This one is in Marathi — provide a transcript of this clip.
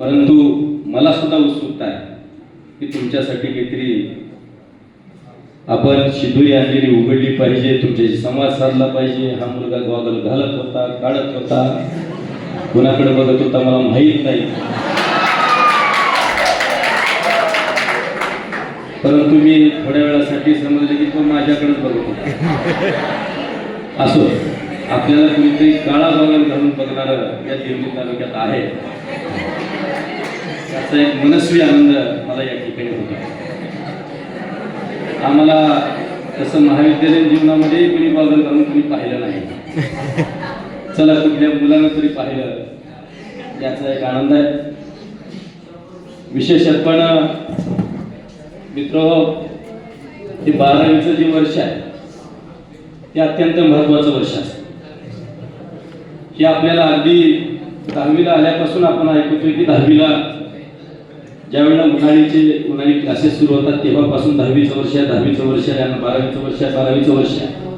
परंतु मला सुद्धा उत्सुकता आहे की तुमच्यासाठी काहीतरी आपण शिदुरी अंधेरी उघडली पाहिजे तुमच्याशी संवाद साधला पाहिजे. हा मुलगा गॉगल घालत होता काढत होता. कोणाकडे बघत होता मला माहीत नाही. परंतु मी थोड्या वेळासाठी समजले की तो माझ्याकडेच बघत होता. असो आपल्याला कुणीतरी काळा गॉगल घालून बघणार या दिल्ली तालुक्यात आहे. त्याचा एक मनस्वी आनंद मला या ठिकाणी होता. आम्हाला तसं महाविद्यालयीन जीवनामध्ये कुणी बॉगल करून कुणी पाहिलं नाही. चला कुठल्या मुलानं तरी पाहिलं. याचा एक आनंद आहे. विशेषत पण मित्र हे बारावीचं जे वर्ष आहे ते अत्यंत महत्वाचं वर्ष असतं हे आपल्याला अगदी दहावीला आल्यापासून आपण ऐकतोय की दहावीला ज्यावेळेला उन्हाळीचे उन्हाळी क्लासेस सुरू होतात तेव्हापासून दहावीचं वर्ष आहे दहावीचं वर्ष आहे आणि बारावीचं वर्ष आहे बारावीचं वर्ष आहे.